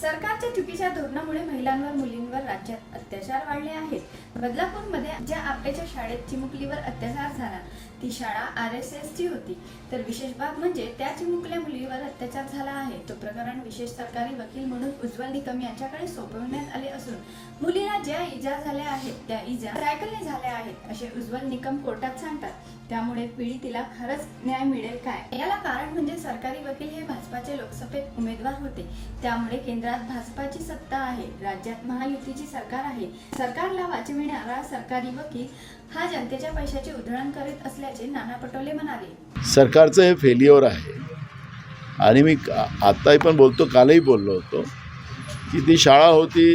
सरकारच्या चुकीच्या धोरणामुळे महिलांवर मुलींवर राज्यात अत्याचार वाढले आहेत. बदलापूरमध्ये ज्या आपल्याच्या शाळेत चिमुकलीवर अत्याचार झाला ती शाळा आर एस एस ची होती. तर विशेष बाब म्हणजे त्या चिमुकल्या मुलीवर अत्याचार झाला आहे. तो प्रकरण विशेष सरकारी वकील म्हणून उज्ज्वल निकम यांच्याकडे सोपवण्यात आले असून इजा झाल्या आहेत त्या इजा सायकलने झाल्या आहेत असे उज्ज्वल निकम कोर्टात सांगतात. त्यामुळे पीडितीला खरंच न्याय मिळेल काय? याला कारण म्हणजे सरकारी वकील हे भाजपाचे लोकसभेत उमेदवार होते. त्यामुळे केंद्रात भाजपाची सत्ता आहे राज्यात महायुतीची सरकार आहे. सरकारला वाचविणारा सरकारी वकील हा जनतेच्या पैशाची उधळण करीत असल्याचे नाना पटोले म्हणाले. सरकारचं हे फेल्युअर आहे. आणि मी आत्ताही पण बोलतो कालही बोललो होतो की ती शाळा होती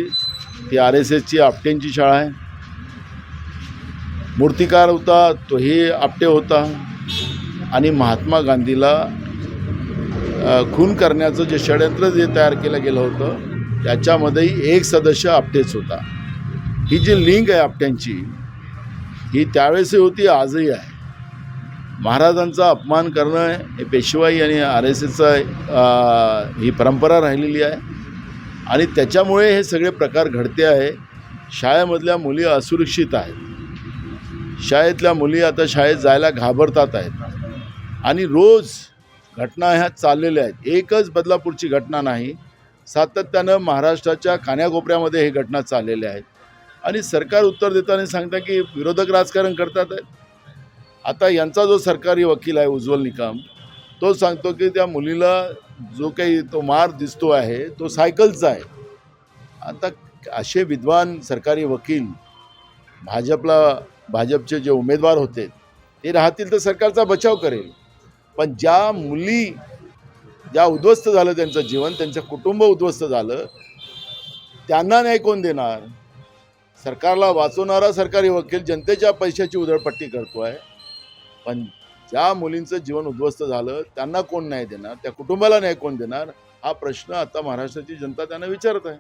ती आर एस एसची आपटेंची शाळा आहे. मूर्तिकार होता तोही आपटे होता. आणि महात्मा गांधीला खून करण्याचं जे षडयंत्र जे तयार केलं गेलं होतं त्याच्यामध्येही एक सदस्य आपटेच होता. ही जी लिंक आहे आपट्यांची ही त्यावेळेसही होती आजही आहे. महाराजांचा अपमान करणं हे पेशवाई आणि आर एस एसचा ही परंपरा राहिलेली आहे. आणि त्याच्यामुळे हे सगळे प्रकार घडते आहे. शाळेमधल्या मुली असुरक्षित आहेत. शाळेतल्या मुली आता शाळेत जायला घाबरतात आहेत. आणि रोज घटना ह्या चाललेल्या आहेत. एकच बदलापूरची घटना नाही. सातत्यानं महाराष्ट्राच्या कान्याकोपऱ्यामध्ये हे घटना चाललेल्या आहेत. आणि सरकार उत्तर देताना सांगतं की विरोधक राजकारण करतात आहेत. आता यांचा जो सरकारी वकील आहे उज्ज्वल निकम तो सांगतो की त्या मुलीला जो काही तो मार दिसतो आहे तो सायकलचा आहे. आता असे विद्वान सरकारी वकील भाजपला भाजपचे जे उमेदवार होते ते राहतील तर सरकारचा बचाव करेल. पण ज्या मुली ज्या उद्ध्वस्त झालं त्यांचं जीवन त्यांचं कुटुंब उद्ध्वस्त झालं त्यांना न्याय कोण देणार? सरकारला वाचवणारा सरकारी वकील जनतेच्या पैशाची उधळपट्टी करतो आहे पण ज्या मुलींचं जीवन उद्ध्वस्त झालं त्यांना कोण न्याय देणार? त्या कुटुंबाला न्याय कोण देणार? हा प्रश्न आता महाराष्ट्राची जनता त्यांना विचारत आहे.